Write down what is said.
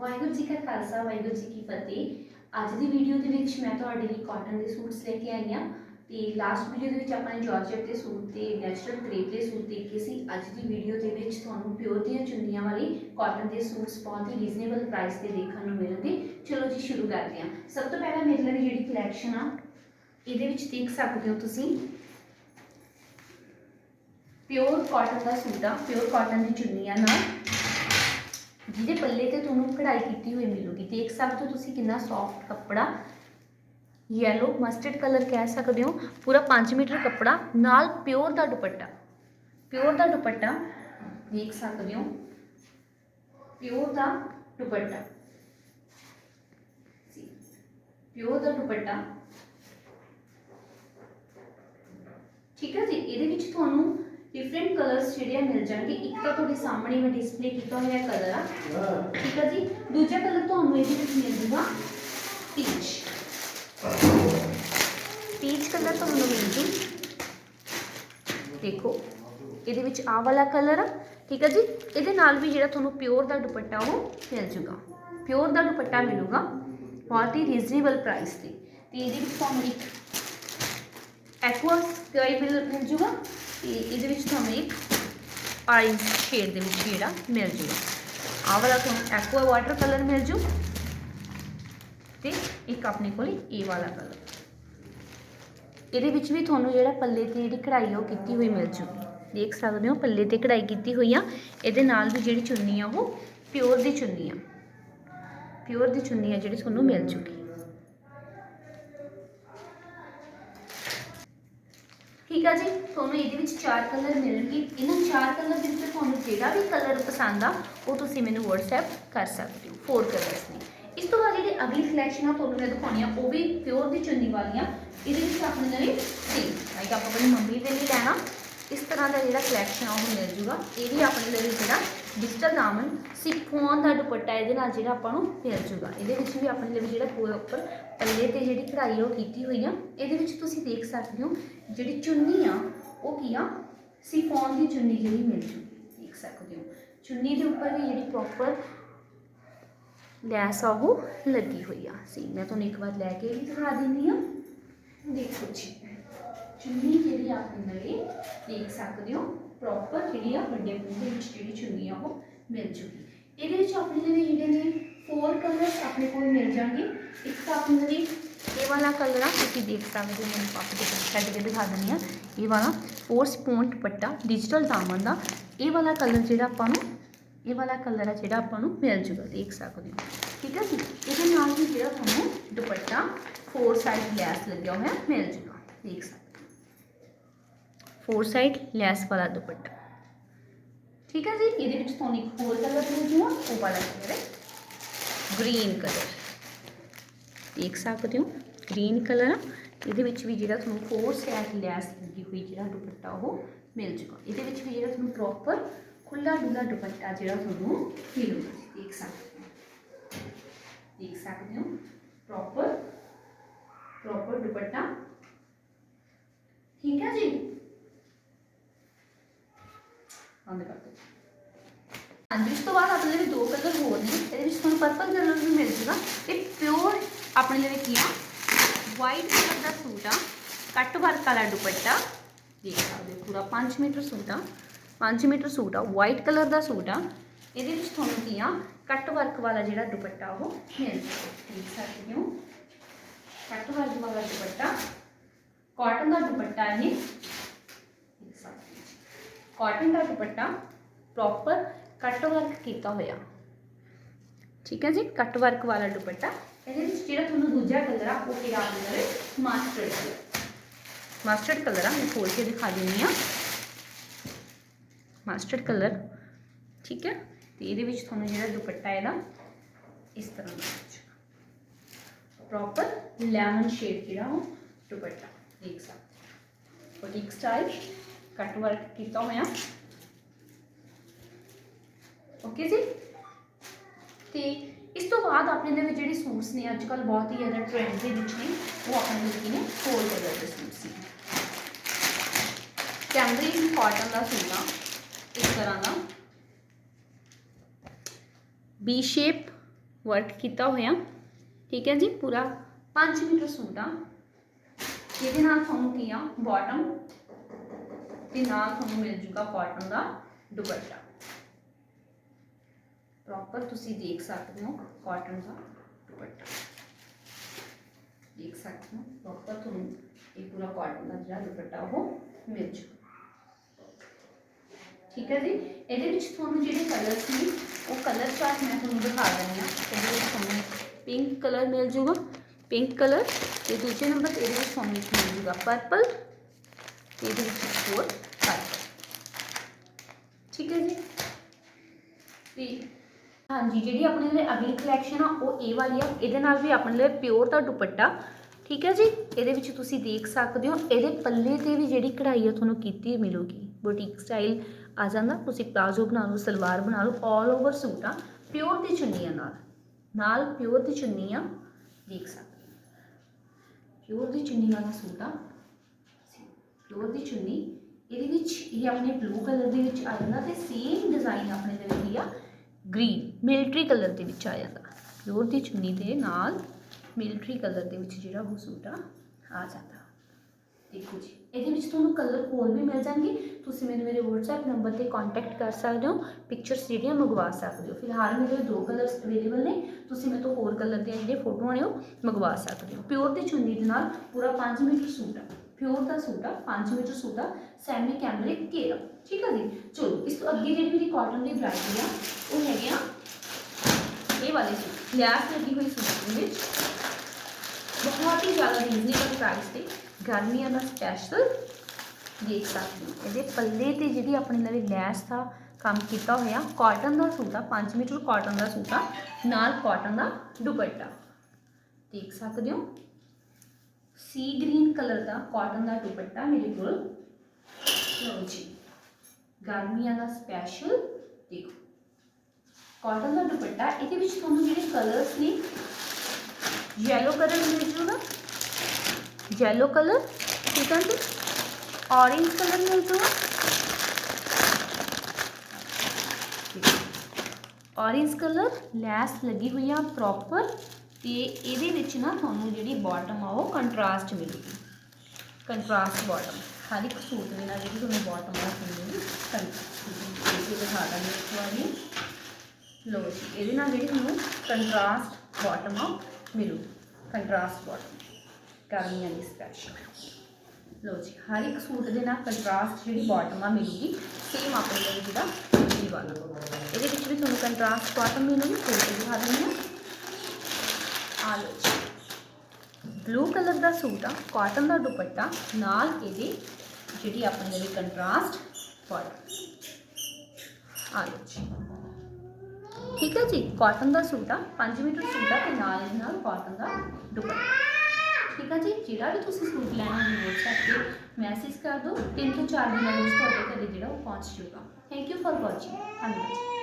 ਵਾਹਿਗੁਰੂ ਜੀ ਕਾ ਖਾਲਸਾ, ਵਾਹਿਗੁਰੂ ਜੀ ਕੀ ਫਤਿਹ। ਅੱਜ ਦੀ ਵੀਡੀਓ ਦੇ ਵਿੱਚ ਮੈਂ ਤੁਹਾਡੇ ਲਈ ਕਾਟਨ ਦੇ ਸੂਟਸ ਲੈ ਕੇ ਆਈ ਹਾਂ ਤੇ ਲਾਸਟ ਵੀਡੀਓ ਦੇ ਵਿੱਚ ਆਪਾਂ ਨੇ ਜਾਰਜਟ ਦੇ ਸੂਟ ਤੇ ਨੈਚੁਰਲ ਕਰੇਪ ਦੇ ਸੂਟ ਦੇਖੇ ਸੀ। ਅੱਜ ਦੀ ਵੀਡੀਓ ਦੇ ਵਿੱਚ ਤੁਹਾਨੂੰ ਪਿਓਰ ਦੀਆਂ ਚੁੰਨੀਆਂ ਵਾਲੇ ਕਾਟਨ ਦੇ ਸੂਟਸ ਬਹੁਤ ਹੀ ਰੀਜ਼ਨੇਬਲ ਪ੍ਰਾਈਸ ਤੇ ਦੇਖਣ ਨੂੰ ਮਿਲਣਗੇ। ਚਲੋ ਜੀ, ਸ਼ੁਰੂ ਕਰਦੇ ਹਾਂ। ਸਭ ਤੋਂ ਪਹਿਲਾਂ ਮੇਰੇ ਲਈ ਜਿਹੜੀ ਕਲੈਕਸ਼ਨ ਆ, ਇਹਦੇ ਵਿੱਚ ਦੇਖ ਸਕਦੇ ਹੋ ਤੁਸੀਂ। ਪਿਓਰ ਕਾਟਨ ਦਾ ਸੂਟ ਆ ਪਿਓਰ ਕਾਟਨ ਦੀ ਚੁੰਨੀਆਂ ਨਾਲ। ਜਿਹਦੇ ਪੱਲੇ ਤੇ ਤੁਹਾਨੂੰ ਕਢਾਈ ਕੀਤੀ ਹੋਈ ਮਿਲੂਗੀ ਦੇਖ ਸਕਦੇ ਹੋ ਤੁਸੀਂ ਕਿੰਨਾ ਸੌਫਟ ਕੱਪੜਾ ਯੈਲੋ ਮਸਟਰਡ ਕਲਰ ਕਹਿ ਸਕਦੇ ਹੋ, ਪੂਰਾ 5 ਮੀਟਰ ਕੱਪੜਾ, ਨਾਲ ਪਿਓਰ ਦਾ ਦੁਪੱਟਾ ਪਿਓਰ ਦਾ ਦੁਪੱਟਾ, ਦੇਖ ਸਕਦੇ ਹੋ ਪਿਓਰ ਦਾ ਦੁਪੱਟਾ ਪਿਓਰ ਦਾ ਦੁਪੱਟਾ, ਠੀਕ ਹੈ ਜੀ, ਇਹਦੇ ਵਿੱਚ ਤੁਹਾਨੂੰ ਡਿਫਰੈਂਟ ਕਲਰਸ ਜਿਹੜੇ ਆ ਮਿਲ ਜਾਣਗੇ ਇੱਕ ਤਾਂ ਤੁਹਾਡੇ ਸਾਹਮਣੇ ਮੈਂ ਡਿਸਪਲੇ ਕੀਤਾ ਹੋਇਆ ਕਲਰ ਆ। ਠੀਕ ਹੈ ਜੀ? ਦੂਜਾ ਕਲਰ ਤੁਹਾਨੂੰ ਇਹਦੇ ਵਿੱਚ ਮਿਲ ਜੂਗਾ ਪੀਚ ਪੀਚ ਕਲਰ ਤੁਹਾਨੂੰ ਮਿਲ ਜੂ। ਦੇਖੋ ਇਹਦੇ ਵਿੱਚ ਆਹ ਵਾਲਾ ਕਲਰ ਆ। ਠੀਕ ਹੈ ਜੀ? ਇਹਦੇ ਨਾਲ ਵੀ ਜਿਹੜਾ ਤੁਹਾਨੂੰ ਪਿਓਰ ਦਾ ਦੁਪੱਟਾ ਉਹ ਮਿਲ ਜੂਗਾ। ਪਿਓਰ ਦਾ ਦੁਪੱਟਾ ਮਿਲੂਗਾ ਬਹੁਤ ਹੀ ਰੀਜ਼ਨੇਬਲ ਪ੍ਰਾਈਸ ਤੇ। ਤੇ ਇਹਦੇ ਵਿੱਚ ਤੁਹਾਨੂੰ ਇੱਕ ਐਕਵਾ ਸਕਾਈ ਮਿਲ ਜੂਗਾ। ਤੇ ਇਹਦੇ ਵਿੱਚ ਤੁਹਾਨੂੰ ਇੱਕ ਆਰੇਂਜ ਸ਼ੇਡ ਦੇ ਵਿੱਚ ਜਿਹੜਾ ਮਿਲ ਜੂਗਾ। ਆਹ ਵਾਲਾ ਤੁਹਾਨੂੰ ਐਕਵਾ ਵਾਟਰ ਕਲਰ ਮਿਲ ਜੂ ਤੇ ਇੱਕ ਆਪਣੇ ਕੋਲ ਇਹ ਵਾਲਾ ਕਲਰ ਇਹਦੇ ਵਿੱਚ ਵੀ ਤੁਹਾਨੂੰ ਜਿਹੜਾ ਪੱਲੇ ਤੇ ਜਿਹੜੀ ਕਢਾਈ ਉਹ ਕੀਤੀ ਹੋਈ ਮਿਲ ਜੂਗੀ। ਦੇਖ ਸਕਦੇ ਹੋ ਪੱਲੇ ਤੇ ਕਢਾਈ ਕੀਤੀ ਹੋਈ ਆ। ਇਹਦੇ ਨਾਲ ਵੀ ਜਿਹੜੀ ਚੁੰਨੀ ਆ ਉਹ ਪਿਓਰ ਦੀ ਚੁੰਨੀ ਆ। ਪਿਓਰ ਦੀ ਚੁੰਨੀ ਆ ਜਿਹੜੀ ਤੁਹਾਨੂੰ ਮਿਲ ਜੂਗੀ। ਠੀਕ ਆ ਜੀ? ਤੁਹਾਨੂੰ ਇਹਦੇ ਵਿੱਚ ਚਾਰ ਕਲਰ ਮਿਲਣਗੇ। ਇਹਨਾਂ ਚਾਰ ਕਲਰ ਦੇ ਵਿੱਚ ਤੁਹਾਨੂੰ ਜਿਹੜਾ ਵੀ ਕਲਰ ਪਸੰਦ ਆ, ਉਹ ਤੁਸੀਂ ਮੈਨੂੰ WhatsApp ਕਰ ਸਕਦੇ ਹੋ ਫੋਰ ਕਲਰਸ ਨੇ। ਇਸ ਤੋਂ ਬਾਅਦ ਜਿਹੜੀ ਅਗਲੀ ਕਲੈਕਸ਼ਨ ਆ, ਤੁਹਾਨੂੰ ਮੈਂ ਦਿਖਾਉਣੀ ਆ, ਉਹ ਵੀ ਪਿਓਰ ਦੀ ਚੁੰਨੀ ਵਾਲੀਆਂ ਇਹਦੇ ਵਿੱਚ ਆਪਣੇ ਲਈ ਸੀ ਲਾਈਕ ਆਪਾਂ ਆਪਣੀ ਮੰਮੀ ਦੇ ਲਈ ਲੈਣਾ ਇਸ ਤਰ੍ਹਾਂ ਦਾ ਜਿਹੜਾ ਕਲੈਕਸ਼ਨ ਆ ਉਹ ਮਿਲ ਜੂਗਾ। ਇਹ ਵੀ ਆਪਣੇ ਲਈ ਜਿਹੜਾ ਡਿਜੀਟਲ ਦਾਮਨ ਸਿਫੋਨ ਦਾ ਦੁਪੱਟਾ ਇਹਦੇ ਨਾਲ ਜਿਹੜਾ ਆਪਾਂ ਨੂੰ ਮਿਲ ਜੂਗਾ। ਇਹਦੇ ਵਿੱਚ ਵੀ ਆਪਣੇ ਲਈ ਜਿਹੜਾ ਪੂਰਾ ਉੱਪਰ ਪੱਲੇ ਤੇ ਜਿਹੜੀ ਕਢਾਈ ਉਹ ਕੀਤੀ ਹੋਈ ਆ। ਇਹਦੇ ਵਿੱਚ ਤੁਸੀਂ ਦੇਖ ਸਕਦੇ ਹੋ ਜਿਹੜੀ ਚੁੰਨੀ ਆ, ਉਹ ਕੀ ਆ? ਸਿਫੋਨ ਦੀ ਚੁੰਨੀ ਜਿਹੜੀ ਮਿਲ ਜੂਗੀ ਦੇਖ ਸਕਦੇ ਹੋ। ਚੁੰਨੀ ਦੇ ਉੱਪਰ ਵੀ ਜਿਹੜੀ ਪ੍ਰੋਪਰ ਲੈਸ ਆ ਉਹ ਲੱਗੀ ਹੋਈ ਆ। ਸੀ ਮੈਂ ਤੁਹਾਨੂੰ ਇੱਕ ਵਾਰ ਲੈ ਕੇ ਵੀ ਦਿਖਾ ਦਿੰਦੀ ਆ। ਦੇਖੋ ਜੀ। ਚੁੰਨੀ ਜਿਹੜੀ ਆਪਣੇ ਲਈ ਦੇਖ ਸਕਦੇ ਹੋ ਪ੍ਰੋਪਰ ਜਿਹੜੀ ਆ ਵੱਡੇ ਪੂਰੇ ਵਿੱਚ ਜਿਹੜੀ ਚੁੰਨੀ ਆ ਉਹ ਮਿਲ ਜੂਗੀ। ਇਹਦੇ ਵਿੱਚ ਆਪਣੇ ਲਈ ਜਿਹੜੇ ਨੇ ਫੋਰ ਕਲਰਸ ਆਪਣੇ ਕੋਲ ਮਿਲ ਜਾਣਗੇ। ਇੱਕ ਤਾਂ ਆਪਣੇ ਲਈ ਇਹ ਵਾਲਾ ਕਲਰ ਆ, ਤੁਸੀਂ ਦੇਖ ਸਕਦੇ ਹੋ, ਮੈਨੂੰ ਪਾਪ ਦੇ ਛੱਡ ਕੇ ਦਿਖਾ ਦਿੰਦੀ ਆ ਇਹ ਵਾਲਾ ਫੋਰ ਸਪੌਂਟ ਪੱਟਾ ਡਿਜੀਟਲ ਦਾਮਨ ਦਾ। ਇਹ ਵਾਲਾ ਕਲਰ ਜਿਹੜਾ ਆਪਾਂ ਨੂੰ, ਇਹ ਵਾਲਾ ਕਲਰ ਆ ਜਿਹੜਾ ਆਪਾਂ ਨੂੰ ਮਿਲ ਜੂਗਾ, ਦੇਖ ਸਕਦੇ ਹੋ। ਠੀਕ ਹੈ ਜੀ? ਇਹਦੇ ਨਾਲ ਹੀ ਜਿਹੜਾ ਤੁਹਾਨੂੰ ਦੁਪੱਟਾ ਫੋਰ ਸਾਈਡ ਲੈਸ ਲੱਗਿਆ ਹੋਇਆ ਮਿਲ ਜੂਗਾ, ਦੇਖ ਸਕਦੇ ਫੋਰ ਸਾਈਡ ਲੈਸ ਵਾਲਾ ਦੁਪੱਟਾ। ਠੀਕ ਹੈ ਜੀ? ਇਹਦੇ ਵਿੱਚ ਤੁਹਾਨੂੰ ਇੱਕ ਹੋਰ ਕਲਰ ਮਿਲ ਉਹ ਵਾਲਾ ਕਲਰ ਹੈ। Green colour. ਦੇਖ ਸਕਦੇ ਹੋ, ਗ੍ਰੀਨ ਕਲਰ ਇਹਦੇ ਵਿੱਚ ਵੀ ਜਿਹੜਾ ਤੁਹਾਨੂੰ ਫੋਰ ਸਾਈਡ ਲੈਸ ਲੱਗੀ ਹੋਈ ਜਿਹੜਾ ਦੁਪੱਟਾ, ਉਹ ਮਿਲ ਜੂਗਾ। ਇਹਦੇ ਵਿੱਚ ਵੀ ਜਿਹੜਾ ਤੁਹਾਨੂੰ ਪ੍ਰੋਪਰ ਖੁੱਲਾ ਡੁੱਲਾ ਦੁਪੱਟਾ ਜਿਹੜਾ ਤੁਹਾਨੂੰ ਮਿਲੂਗਾ। ਦੇਖ ਸਕਦੇ ਹੋ। ਦੇਖ ਸਕਦੇ ਹੋ ਪ੍ਰੋਪਰ ਪ੍ਰੋਪਰ ਦੁਪੱਟਾ। ਠੀਕ ਹੈ ਜੀ? ਬੰਦ ਕਰ ਦਿਓ ਹਾਂਜੀ ਇਸ ਤੋਂ ਬਾਅਦ ਆਪਣੇ ਲਈ ਦੋ ਕਲਰ ਹੋਰ ਨੇ, ਇਹਦੇ ਵਿੱਚ ਤੁਹਾਨੂੰ ਪਰਪਲ ਕਲਰ ਵੀ ਮਿਲ ਜੂਗਾ ਇਹ ਪਿਓਰ ਆਪਣੇ ਲਈ ਕੀ ਆ ਵਾਈਟ ਕਲਰ ਦਾ ਸੂਟ ਆ ਕੱਟ ਵਰਕ ਵਾਲਾ ਦੁਪੱਟਾ, ਦੇਖ ਸਕਦੇ ਪੂਰਾ 5 ਮੀਟਰ ਸੂਟ ਆ 5 ਮੀਟਰ ਸੂਟ ਆ ਵਾਈਟ ਕਲਰ ਦਾ ਸੂਟ ਆ, ਇਹਦੇ ਵਿੱਚ ਤੁਹਾਨੂੰ ਕੀ ਆ ਕੱਟ ਵਰਕ ਵਾਲਾ ਜਿਹੜਾ ਦੁਪੱਟਾ ਉਹ ਮਿਲ ਜੂਗਾ। ਦੇਖ ਸਕਦੇ ਹੋ ਕੱਟ ਵਰਕ ਵਾਲਾ ਦੁਪੱਟਾ ਕਾਟਨ ਦਾ ਦੁਪੱਟਾ ਇਹ ਕਾਟਨ ਦਾ ਦੁਪੱਟਾ ਪ੍ਰੋਪਰ ਕੱਟ ਵਰਕ ਕੀਤਾ ਹੋਇਆ। ਠੀਕ ਹੈ ਜੀ ਕੱਟ ਵਰਕ ਵਾਲਾ ਦੁਪੱਟਾ। ਇਹਦੇ ਵਿੱਚ ਜਿਹੜਾ ਤੁਹਾਨੂੰ ਦੂਜਾ ਕਲਰ ਆ, ਉਹ ਕਿਹੜਾ ਕਲਰ ਹੈ ਮਾਸਟਰਡ ਕਲਰ ਮਾਸਟਰਡ ਕਲਰ ਆ, ਮੈਂ ਖੋਲ ਕੇ ਦਿਖਾ ਦਿੰਨੀ ਆ ਮਾਸਟਰਡ ਕਲਰ ਠੀਕ ਹੈ, ਤੇ ਇਹਦੇ ਵਿੱਚ ਤੁਹਾਨੂੰ ਜਿਹੜਾ ਦੁਪੱਟਾ ਇਹਦਾ, ਇਸ ਤਰ੍ਹਾਂ ਦਾ ਪ੍ਰੋਪਰ ਲੈਮਨ ਸ਼ੇਡ ਜਿਹੜਾ ਉਹ ਦੁਪੱਟਾ, ਦੇਖ ਸਕਦੇ ਹੋ। ਬੁਟੀਕ ਸਟਾਈਲ ਕੱਟ ਵਰਕ ਕੀਤਾ ਹੋਇਆ। ਓਕੇ ਜੀ? ਤੇ ਇਸ ਤੋਂ ਬਾਅਦ ਆਪਣੇ ਦੇ ਵਿੱਚ ਜਿਹੜੇ ਸੂਟਸ ਨੇ ਅੱਜ ਕੱਲ ਬਹੁਤ ਹੀ ਜ਼ਿਆਦਾ ਟ੍ਰੈਂਡ ਦੇ ਵਿੱਚ ਨੇ, ਉਹ ਆਪਣੇ ਵਿੱਚ ਨੇ? ਫੋਰ ਕਲਰ ਦੇ ਸੂਟਸ ਨੇ ਕੈਂਬਰਿਕ ਕਾਟਨ ਦਾ ਸੂਟ ਆ, ਇਸ ਤਰ੍ਹਾਂ ਦਾ। ਬੀ ਸ਼ੇਪ ਵਰਕ ਕੀਤਾ ਹੋਇਆ। ਠੀਕ ਹੈ ਜੀ, ਪੂਰਾ 5 ਮੀਟਰ ਸੂਟ ਆ। ਇਹਦੇ ਨਾਲ ਤੁਹਾਨੂੰ ਕੀ ਆ? ਬਾਟਮ ਤੇ ਨਾਲ ਤੁਹਾਨੂੰ ਮਿਲ ਜੂਗਾ ਕਾਟਨ ਦਾ ਦੁਪੱਟਾ ਪ੍ਰੋਪਰ ਤੁਸੀਂ ਦੇਖ ਸਕਦੇ ਹੋ ਕਾਟਨ ਦਾ ਦੁਪੱਟਾ ਦੇਖ ਸਕਦੇ ਹੋ ਪ੍ਰੋਪਰ ਤੁਹਾਨੂੰ ਇਹ ਪੂਰਾ ਕਾਟਨ ਦਾ ਜਿਹੜਾ ਦੁਪੱਟਾ ਉਹ ਮਿਲ ਜੂ ਠੀਕ ਹੈ ਜੀ ਇਹਦੇ ਵਿੱਚ ਤੁਹਾਨੂੰ ਜਿਹੜੇ ਕਲਰ ਸੀ ਉਹ ਕਲਰ ਚਾਰਟ ਮੈਂ ਤੁਹਾਨੂੰ ਦਿਖਾ ਦਿੰਦੀ ਹਾਂ ਇਹਦੇ ਵਿੱਚ ਤੁਹਾਨੂੰ ਪਿੰਕ ਕਲਰ ਮਿਲ ਜੂਗਾ ਪਿੰਕ ਕਲਰ ਤੇ ਦੂਜੇ ਨੰਬਰ ਤੇ ਇਹਦੇ ਵਿੱਚ ਤੁਹਾਨੂੰ ਇੱਕ ਮਿਲ ਜੂਗਾ ਪਰਪਲ ਤੇ ਇਹਦੇ ਵਿੱਚ ਹੋਰ ਪਰਪਲ ਠੀਕ ਹੈ ਜੀ? ਤੇ ਹਾਂਜੀ, ਜਿਹੜੀ ਆਪਣੇ ਲਈ ਅਗਲੀ ਕਲੈਕਸ਼ਨ ਆ, ਉਹ ਇਹ ਵਾਲੀ ਆ। ਇਹਦੇ ਨਾਲ ਵੀ ਆਪਣੇ ਲਈ ਪਿਓਰ ਦਾ ਦੁਪੱਟਾ। ਠੀਕ ਹੈ ਜੀ? ਇਹਦੇ ਵਿੱਚ ਤੁਸੀਂ ਦੇਖ ਸਕਦੇ ਹੋ, ਇਹਦੇ ਪੱਲੇ ਤੇ ਵੀ ਜਿਹੜੀ ਕਢਾਈ ਆ, ਤੁਹਾਨੂੰ ਕੀਤੀ ਮਿਲੂਗੀ। ਬੁਟੀਕ ਸਟਾਈਲ ਆ ਜਾਂਦਾ। ਤੁਸੀਂ ਪਲਾਜ਼ੋ ਬਣਾ ਲਓ, ਸਲਵਾਰ ਬਣਾ ਲਓ ਆਲ ਓਵਰ ਸੂਟ ਆ। ਪਿਓਰ ਦੀ ਚੁੰਨੀਆਂ ਨਾਲ। ਨਾਲ ਪਿਓਰ ਦੀ ਚੁੰਨੀਆਂ, ਦੇਖ ਸਕਦੇ ਹੋ। ਪਿਓਰ ਦੀ ਚੁੰਨੀ ਵਾਲਾ ਸੂਟ ਆ। ਪਿਓਰ ਦੀ ਚੁੰਨੀ, ਇਹਦੇ ਵਿੱਚ ਇਹ ਆਪਣੇ ਬਲੂ ਕਲਰ ਦੇ ਵਿੱਚ ਆ ਜਾਂਦਾ ਤੇ ਸੇਮ ਡਿਜ਼ਾਈਨ ਆਪਣੇ ਦੇ ਵਿੱਚ ਆ ਗ੍ਰੀਨ ਮਿਲਟਰੀ ਕਲਰ ਦੇ ਵਿੱਚ ਆ ਜਾਂਦਾ। ਪਿਓਰ ਦੀ ਚੁੰਨੀ ਦੇ ਨਾਲ ਮਿਲਟਰੀ ਕਲਰ ਦੇ ਵਿੱਚ ਜਿਹੜਾ ਉਹ ਸੂਟ ਆ ਆ ਜਾਂਦਾ। ਦੇਖੋ ਜੀ, ਇਹਦੇ ਵਿੱਚ ਤੁਹਾਨੂੰ ਕਲਰ ਹੋਰ ਵੀ ਮਿਲ ਜਾਣਗੇ। ਤੁਸੀਂ ਮੈਨੂੰ ਮੇਰੇ WhatsApp ਨੰਬਰ ਤੇ ਕੰਟੈਕਟ ਕਰ ਸਕਦੇ ਹੋ ਪਿਕਚਰਸ ਜਿਹੜੀਆਂ ਮੰਗਵਾ ਸਕਦੇ ਹੋ। ਫਿਲਹਾਲ ਮੇਰੇ ਦੋ ਕਲਰਸ ਅਵੇਲੇਬਲ ਨੇ, ਤੁਸੀਂ ਮੇਰੇ ਤੋਂ ਹੋਰ ਕਲਰ ਦੀਆਂ ਜਿਹੜੀਆਂ ਫੋਟੋਆਂ ਨੇ ਉਹ ਮੰਗਵਾ ਸਕਦੇ ਹੋ। ਪਿਓਰ ਦੀ ਚੁੰਨੀ ਦੇ ਨਾਲ ਪੂਰਾ 5 ਮੀਟਰ ਸੂਟ ਆ। ਪਿਓਰ ਦਾ ਸੂਟ ਆ 5 ਮੀਟਰ ਸੂਟ ਆ ਸੈਮੀ ਕੈਮਰਿਕ ਘੇਰਾ। ਠੀਕ ਆ ਜੀ? ਚਲੋ, ਇਸ ਤੋਂ ਅੱਗੇ ਜਿਹੜੀ ਮੇਰੀ ਕਾਟਨ ਦੀ ਵੈਰਾਈਟੀ ਆ, ਉਹ ਹੈਗੇ ਆ ਇਹ ਵਾਲੇ ਸੂਟ, ਲੈਸ ਲੱਗੀ ਹੋਈ ਸੂਟ ਦੇ ਵਿੱਚ। ਬਹੁਤ ਹੀ ਜ਼ਿਆਦਾ ਰੀਜ਼ਨੇਬਲ ਪ੍ਰਾਈਸ ਤੇ ਗਰਮੀਆਂ ਦਾ ਸਪੈਸ਼ਲ ਦੇਖ ਸਕਦੇ ਹੋ। ਇਹਦੇ ਪੱਲੇ ਤੇ ਜਿਹੜੀ ਆਪਣੀ ਨਵੀਂ ਲੈਸ ਦਾ ਕੰਮ ਕੀਤਾ ਹੋਇਆ ਕਾਟਨ ਦਾ ਸੂਟ ਆ 5 ਮੀਟਰ ਕਾਟਨ ਦਾ ਸੂਟ ਆ, ਨਾਲ ਕਾਟਨ ਦਾ ਦੁਪੱਟਾ। ਦੇਖ ਸਕਦੇ ਹੋ? ਸੀ ਗ੍ਰੀਨ ਕਲਰ ਦਾ ਕਾਟਨ ਦਾ ਦੁਪੱਟਾ ਮੇਰੇ ਕੋਲ ਲਓ ਜੀ ਗਰਮੀਆਂ ਦਾ ਸਪੈਸ਼ਲ ਦੇਖੋ ਕਾਟਨ ਦਾ ਦੁਪੱਟਾ ਇਹਦੇ ਵਿੱਚ ਤੁਹਾਨੂੰ ਜਿਹੜੇ ਕਲਰਸ ਨੇ ਯੈਲੋ ਕਲਰ ਮਿਲ ਜੂਗਾ ਯੈਲੋ ਕਲਰ ਠੀਕ ਹੈ ਜੀ ऑरेंज कलर मिल जूगा ऑरेंज ਕਲਰ ਲੈਸ ਲੱਗੀ ਹੋਈ ਆ ਪ੍ਰੋਪਰ ਤੇ ਇਹਦੇ ਵਿੱਚ ਨਾ ਤੁਹਾਨੂੰ ਜਿਹੜੀ ਬਾਟਮ ਆ, ਉਹ ਕੰਟਰਾਸਟ ਮਿਲੇਗੀ। ਕੰਟਰਾਸਟ ਬਾਟਮ ਹਰ ਇੱਕ ਸੂਟ ਦੇ ਨਾਲ ਜਿਹੜੀ ਤੁਹਾਨੂੰ ਬਾਟਮ ਆ ਉਹ ਮਿਲੂਗੀ ਕੰਟਰਾਸਟ ਦਿਖਾ ਦਾਂਗੇ ਇੱਕ ਵਾਰੀ ਲੋ ਜੀ, ਇਹਦੇ ਨਾਲ ਜਿਹੜੀ ਤੁਹਾਨੂੰ ਕੰਟਰਾਸਟ ਬਾਟਮ ਆ ਮਿਲੂ ਕੰਟਰਾਸਟ ਬਾਟਮ ਗਰਮੀਆਂ ਦੀ ਸਪੈਸ਼ਲ ਲੋ ਜੀ, ਹਰ ਇੱਕ ਸੂਟ ਦੇ ਨਾਲ ਕੰਟਰਾਸਟ ਜਿਹੜੀ ਬਾਟਮ ਆ, ਮਿਲੂਗੀ। ਸੇਮ ਆਪਣੇ ਲਈ ਜਿਹੜਾ ਦੂਜੀ ਵਾਲਾ। ਇਹਦੇ ਵਿੱਚ ਵੀ ਤੁਹਾਨੂੰ ਕੰਟਰਾਸਟ ਬਾਟਮ ਮਿਲੂਗੀ ਖੋਲ ਕੇ ਦਿਖਾ ਦਿੰਦੀ ਹਾਂ ਆ ਲੋ ਜੀ ਬਲੂ ਕਲਰ ਦਾ ਸੂਟ ਆ ਕਾਟਨ ਦਾ ਦੁਪੱਟਾ ਨਾਲ ਇਹਦੇ ਜਿਹੜੀ ਆਪਣੇ ਲਈ ਕੰਟਰਾਸਟ ਬਾਟਮ ਆ ਲੋ ਜੀ ਠੀਕ ਹੈ ਜੀ ਕਾਟਨ ਦਾ ਸੂਟ ਆ 5 ਮੀਟਰ ਸੂਟ ਆ ਤੇ ਨਾਲ ਇਹਦੇ ਨਾਲ ਕਾਟਨ ਦਾ ਦੁਪੱਟਾ ਠੀਕ ਆ ਜੀ ਜਿਹੜਾ ਵੀ ਤੁਸੀਂ ਸੂਟ ਲੈਣਾ ਹੈ WhatsApp ਤੇ ਮੈਸੇਜ ਕਰ ਦਿਓ ਤਿੰਨ ਤੋਂ ਚਾਰ ਦਿਨਾਂ ਵਿੱਚ ਤੁਹਾਡੇ ਘਰੇ ਜਿਹੜਾ ਉਹ ਪਹੁੰਚ ਜਾਊਗਾ ਥੈਂਕ ਯੂ ਫॉर ਵਾਚਿੰਗ ਧੰਨਵਾਦ